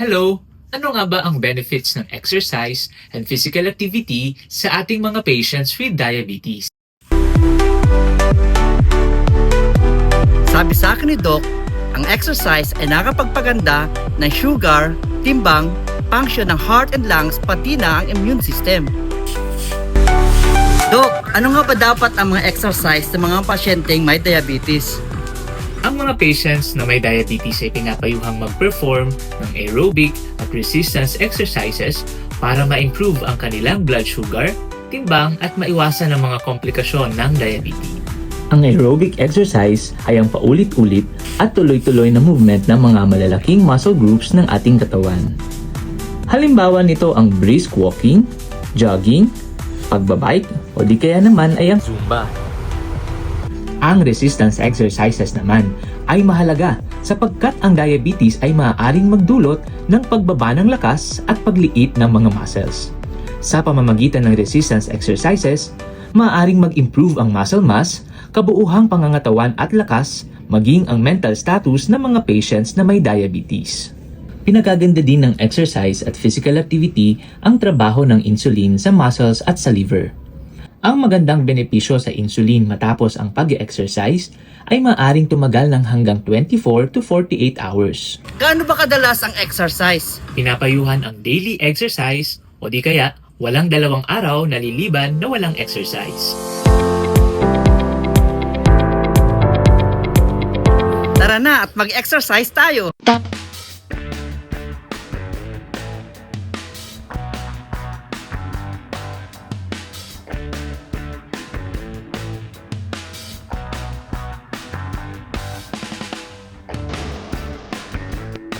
Hello! Ano nga ba ang benefits ng exercise and physical activity sa ating mga patients with diabetes? Sabi sa akin ni Doc, ang exercise ay nakapagpaganda ng sugar, timbang, function ng heart and lungs, pati na ang immune system. Doc, ano nga ba dapat ang mga exercise sa mga pasyenteng may diabetes? Ang mga patients na may diabetes ay pinapayuhang mag-perform ng aerobic at resistance exercises para ma-improve ang kanilang blood sugar, timbang at maiwasan ang mga komplikasyon ng diabetes. Ang aerobic exercise ay ang paulit-ulit at tuloy-tuloy na movement ng mga malalaking muscle groups ng ating katawan. Halimbawa nito ang brisk walking, jogging, pagbabike o di kaya naman ay ang Zumba. Ang resistance exercises naman ay mahalaga sapagkat ang diabetes ay maaaring magdulot ng pagbaba ng lakas at pagliit ng mga muscles. Sa pamamagitan ng resistance exercises, maaaring mag-improve ang muscle mass, kabuuhang pangangatawan at lakas, maging ang mental status ng mga patients na may diabetes. Pinagaganda din ng exercise at physical activity ang trabaho ng insulin sa muscles at sa liver. Ang magandang benepisyo sa insulin matapos ang pag-exercise ay maaring tumagal ng hanggang 24 to 48 hours. Gaano ba kadalas ang exercise? Pinapayuhan ang daily exercise o di kaya walang dalawang araw na liliban na walang exercise. Tara na at mag-exercise tayo!